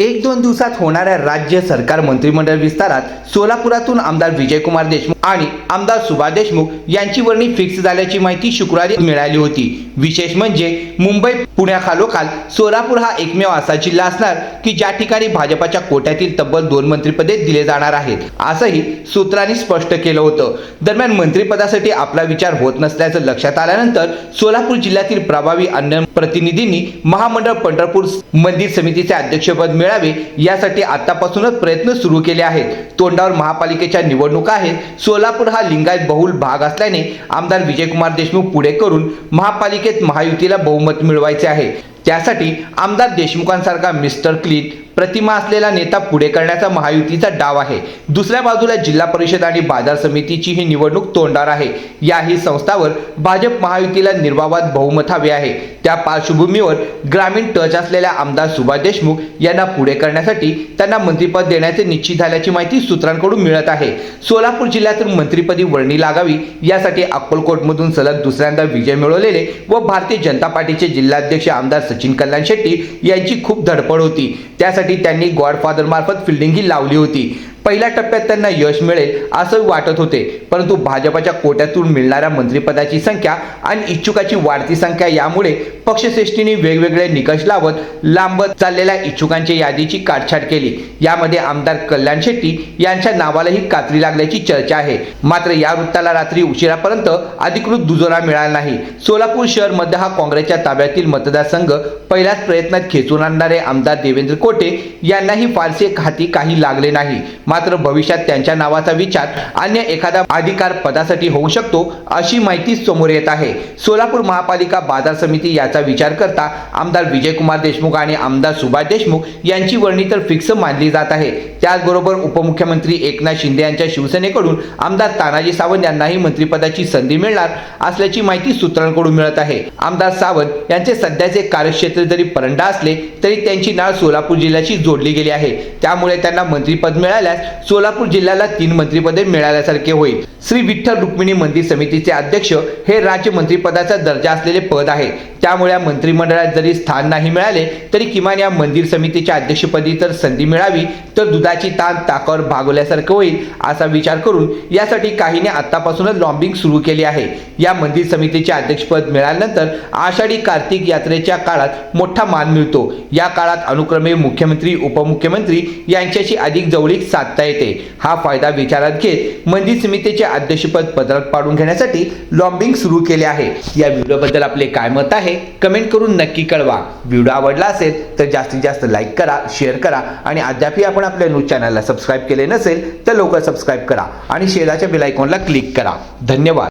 एक दोन दिवसात होणाऱ्या राज्य सरकार मंत्रिमंडळ विस्तारात सोलापुरातून आमदार विजयकुमार देशमुख आणि आमदार सुभाष देशमुख यांची वर्णी फिक्स झाल्याची माहिती शुक्रवारी मिळाली होती. विशेष म्हणजे मुंबई पुण्याखालोखाल सोलापूर हा एकमेव असा जिल्हा असणार की ज्या ठिकाणी भाजपाच्या कोट्यातील तब्बल दोन मंत्रिपदे दिले जाणार आहेत असंही सूत्रांनी स्पष्ट केलं होतं. दरम्यान मंत्रिपदासाठी आपला विचार होत नसल्याचं लक्षात आल्यानंतर सोलापूर जिल्ह्यातील प्रभावी अन्य प्रतिनिधींनी महामंडळ पंढरपूर मंदिर समितीचे अध्यक्षपद मिळावे यासाठी आतापासूनच प्रयत्न सुरू केले आहेत. तोंडावर महापालिकेच्या निवडणुका आहेत. सोलापूर हा लिंगायत बहुल भाग असल्याने आमदार विजयकुमार देशमुख पुढे करून महापालिकेत महायुतीला बहुमत मिळवायचे आहे. त्यासाठी आमदार देशमुखांसारखा मिस्टर क्लीन प्रतिमा असलेला नेता पुढे करण्याचा महायुतीचा डाव आहे. दुसऱ्या बाजूला जिल्हा परिषद आणि बाजार समितीची ही निवडणूक तोंडार आहे. याही संस्थावर भाजप महायुतीला निर्वावात बहुमत हवे आहे. त्या पार्श्वभूमीवर ग्रामीण टच असलेल्या आमदार सुभाष देशमुख यांना पुढे करण्यासाठी त्यांना मंत्रिपद देण्याचे निश्चित झाल्याची माहिती सूत्रांकडून मिळत आहे. सोलापूर जिल्ह्यातून मंत्रिपदी वर्णी लागावी यासाठी अक्कलकोटमधून सलग दुसऱ्यांदा विजय मिळवलेले व भारतीय जनता पार्टीचे जिल्हाध्यक्ष आमदार सचिन कल्याण शेट्टी यांची खूप धडपड होती. त्यासाठी त्यांनी गॉडफादर मार्फत फिल्डिंगही लावली होती. पहिल्या टप्प्यात त्यांना यश मिळेल असं वाटत होते. परंतु भाजपाच्या कोट्यातून मिळणाऱ्या मंत्रिपदाची संख्या आणि इच्छुकाची वाढती संख्या यामुळे पक्षश्रेष्ठींनी वेगवेगळे निकष लावत लांबत चाललेल्या इच्छुकांच्या यादीची काटछाट केली. यामध्ये आमदार कल्याण शेट्टी यांच्या नावालाही कात्री लागल्याची चर्चा आहे. मात्र या वृत्ताला रात्री उशिरापर्यंत अधिकृत दुजोरा मिळाला नाही. सोलापूर शहरमध्ये हा काँग्रेसच्या ताब्यातील मतदारसंघ पहिल्याच प्रयत्नात खेचून आणणारे आमदार देवेंद्र कोटे यांनाही फारसे हाती काही लागले नाही. मात्र भविष्यात त्यांच्या नावाचा विचार अन्य एखाद्या अधिकार पदासाठी होऊ शकतो अशी माहिती समोर येत आहे. सोलापूर महापालिका बाजार समिती याचा विचार करता आमदार विजयकुमार देशमुख आणि आमदार सुभाष देशमुख यांची वर्णी तर फिक्स मानली जात आहे. त्याचबरोबर उपमुख्यमंत्री एकनाथ शिंदे यांच्या शिवसेनेकडून आमदार तानाजी सावंत यांनाही मंत्रिपदाची संधी मिळणार असल्याची माहिती सूत्रांकडून मिळत आहे. आमदार सावंत यांचे सध्याचे कार्यक्षेत्र जरी परंडा असले तरी त्यांची नाळ सोलापूर जिल्ह्याशी जोडली गेली आहे. त्यामुळे त्यांना मंत्रिपद मिळाल्यास सोलापूर जिल्ह्याला तीन मंत्रिपदे मिळाल्यासारखे होईल. श्री विठ्ठल रुक्मिणी मंदिर समितीचे अध्यक्ष हे राज्यमंत्रीपदाचा दर्जा असलेले पद आहे. त्यामुळे या मंत्रिमंडळात जरी स्थान नाही मिळाले तरी किमान या मंदिर समितीच्या अध्यक्षपदी तर संधी मिळावी तर दुधाची ताण ताकावर भागवल्यासारखं होईल असा विचार करून यासाठी काहीने आतापासूनच लॉम्बिंग सुरू केली आहे. या मंदिर समितीचे अध्यक्षपद मिळाल्यानंतर आषाढी कार्तिक यात्रेच्या काळात मोठा मान मिळतो. या काळात अनुक्रमे मुख्यमंत्री उपमुख्यमंत्री यांच्याशी अधिक जवळीक साधता येते. हा फायदा विचारात घेत मंदिर समितीचे अध्यक्षपद पदरात पाडून घेण्यासाठी लॉबिंग सुरू केले आहे. या व्हिडिओबद्दल आपले काय मत आहे कमेंट करून नक्की कळवा. व्हिडिओ आवडला असेल तर जास्तीत जास्त लाईक करा शेअर करा आणि अद्यापही आपण आपल्या न्यूज चॅनलला सबस्क्राईब केले नसेल तर लवकर सबस्क्राईब करा आणि शेजारच्या बेलायकॉनला क्लिक करा. धन्यवाद.